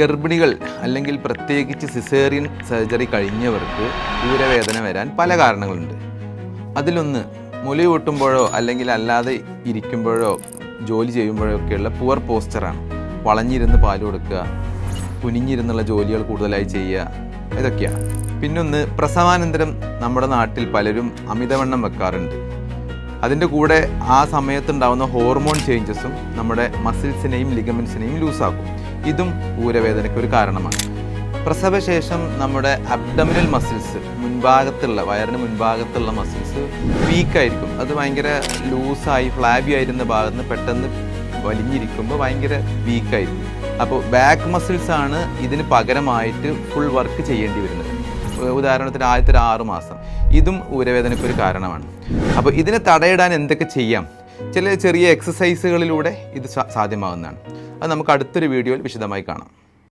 ഗർഭിണികൾ അല്ലെങ്കിൽ പ്രത്യേകിച്ച് സിസേറിയൻ സർജറി കഴിഞ്ഞവർക്ക് ദൂരവേദന വരാൻ പല കാരണങ്ങളുണ്ട്. അതിലൊന്ന് മുലി കൂട്ടുമ്പോഴോ അല്ലെങ്കിൽ അല്ലാതെ ഇരിക്കുമ്പോഴോ ജോലി ചെയ്യുമ്പോഴോ ഒക്കെയുള്ള പുവർ പോസ്റ്ററാണ് വളഞ്ഞിരുന്ന് പാൽ കൊടുക്കുക കുനിഞ്ഞിരുന്നുള്ള ജോലികൾ കൂടുതലായി ചെയ്യുക ഇതൊക്കെയാണ്. പിന്നൊന്ന് പ്രസവാനന്തരം നമ്മുടെ നാട്ടിൽ പലരും അമിതവണ്ണം വെക്കാറുണ്ട്. അതിന്റെ കൂടെ ആ സമയത്തുണ്ടാവുന്ന ഹോർമോൺ ചേഞ്ചസും നമ്മുടെ മസിൽസിനെയും ലിഗമെൻസിനെയും ലൂസാക്കും. ഇതും ഊരവേദനയ്ക്ക് ഒരു കാരണമാണ്. പ്രസവശേഷം നമ്മുടെ അബ്ഡമിനൽ മസിൽസ് മുൻഭാഗത്തുള്ള വയറിന് മുൻഭാഗത്തുള്ള മസിൽസ് വീക്കായിരിക്കും. അത് ഭയങ്കര ലൂസായി ഫ്ലാബി ആയിരുന്ന ഭാഗത്ത് നിന്ന് പെട്ടെന്ന് വലിഞ്ഞിരിക്കുമ്പോൾ ഭയങ്കര വീക്കായിരിക്കും. അപ്പോൾ ബാക്ക് മസിൽസാണ് ഇതിന് പകരമായിട്ട് ഫുൾ വർക്ക് ചെയ്യേണ്ടി വരുന്നത്. ഉദാഹരണത്തിന് ആദ്യത്തെ ഒരു ആറ് മാസം. ഇതും ഊരവേദനയ്ക്ക് ഒരു കാരണമാണ്. അപ്പോൾ ഇതിനെ തടയിടാൻ എന്തൊക്കെ ചെയ്യാം? ചില ചെറിയ എക്സസൈസുകളിലൂടെ ഇത് സാധ്യമാകുന്നതാണ് അത് നമുക്ക് അടുത്തൊരു വീഡിയോയിൽ വിശദമായി കാണാം.